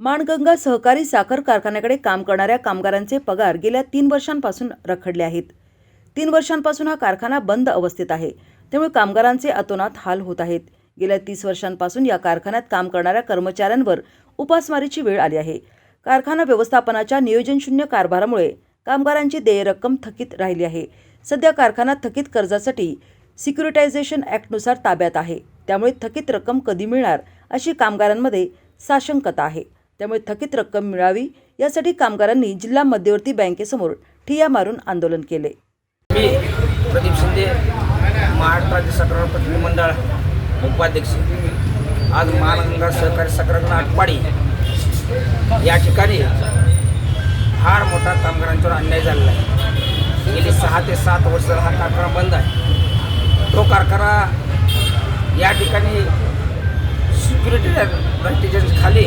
माणगंगा सहकारी साखर कारखान्याकडे काम करणाऱ्या कामगारांचे पगार गेल्या तीन वर्षांपासून रखडले आहेत. तीन वर्षांपासून हा कारखाना बंद अवस्थेत आहे. त्यामुळे कामगारांचे अतोनात हाल होत आहेत. गेल्या तीस वर्षांपासून या कारखान्यात काम करणाऱ्या कर्मचाऱ्यांवर उपासमारीची वेळ आली आहे. कारखाना व्यवस्थापनाच्या नियोजनशून्य कारभारामुळे कामगारांची देय रक्कम थकीत राहिली आहे. सध्या कारखाना थकीत कर्जासाठी सिक्युरिटायझेशन ॲक्टनुसार ताब्यात आहे. त्यामुळे थकीत रक्कम कधी मिळणार अशी कामगारांमध्ये साशंकता आहे. त्यामुळे थकीत रक्कम मिळावी यासाठी कामगारांनी जिल्हा मध्यवर्ती बँकेसमोर ठिय्या मारून आंदोलन केले. मी प्रदीप शिंदे महाराष्ट्र राज्य साखर प्रतिनिधिमंडळ उपाध्यक्ष. आज महानगंगा सहकारी साखर आटपाडी या ठिकाणी फार मोठा कामगारांच्यावर अन्याय झालेला आहे. गेली सहा ते सात वर्ष हा कारखाना बंद आहे. तो कारखाना या ठिकाणी सिक्युरिटी रॅटिजन खाली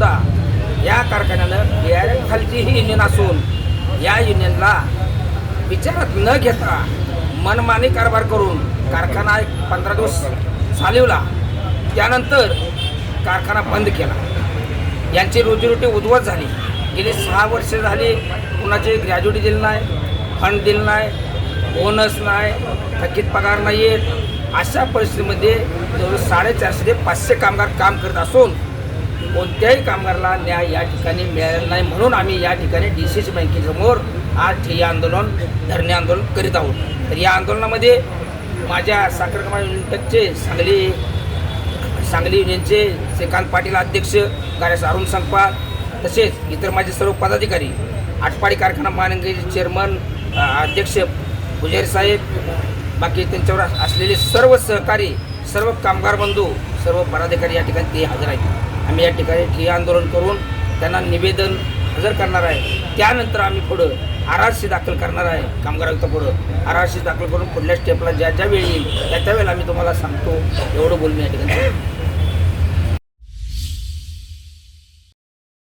सुद्धा या कारखान्यानं बी आर एम खालची ही युनियन असून या युनियनला विचारात न घेता मनमानी कारभार करून कारखाना एक पंधरा दिवस चालवला. त्यानंतर कारखाना बंद केला. यांची रोजीरोटी उद्ध्वस्त झाली. गेली सहा वर्ष झाली कुणाचे ग्रॅज्युटी दिलं नाही फंड दिलं नाही बोनस नाही थकीत पगार नाही आहेत अशा परिस्थितीमध्ये जवळ साडेचारशे ते पाचशे कामगार काम करत असून कोणत्याही कामगाराला न्याय या ठिकाणी मिळालेला नाही म्हणून आम्ही या ठिकाणी डी सी सी बँकेसमोर आज ठिय्या आंदोलन धरणे आंदोलन करीत आहोत. तर या आंदोलनामध्ये माझ्या साखर कामगार युनिटचे सांगली सांगली युनियनचे श्रीकांत पाटील अध्यक्ष गाड्यास अरुण संपाल तसेच इतर माझे सर्व पदाधिकारी आटपाडी कारखाना महानगरीचे चेअरमन अध्यक्ष पुजारी साहेब बाकी त्यांच्यावर असलेले सर्व सहकारी सर्व कामगार बंधू सर्व पदाधिकारी या ठिकाणी ते हजर आहेत. आम्ही या ठिकाणी ठिय्या आंदोलन करून त्यांना निवेदन हजर करणार आहे. त्यानंतर आम्ही पुढं आर आर सी दाखल करणार आहे कामगारांचा पुढं. आर आर सी दाखल करून पुढल्या स्टेपला ज्या ज्या वेळी येईल त्या त्यावेळेला आम्ही तुम्हाला सांगतो. एवढं बोलून या ठिकाणी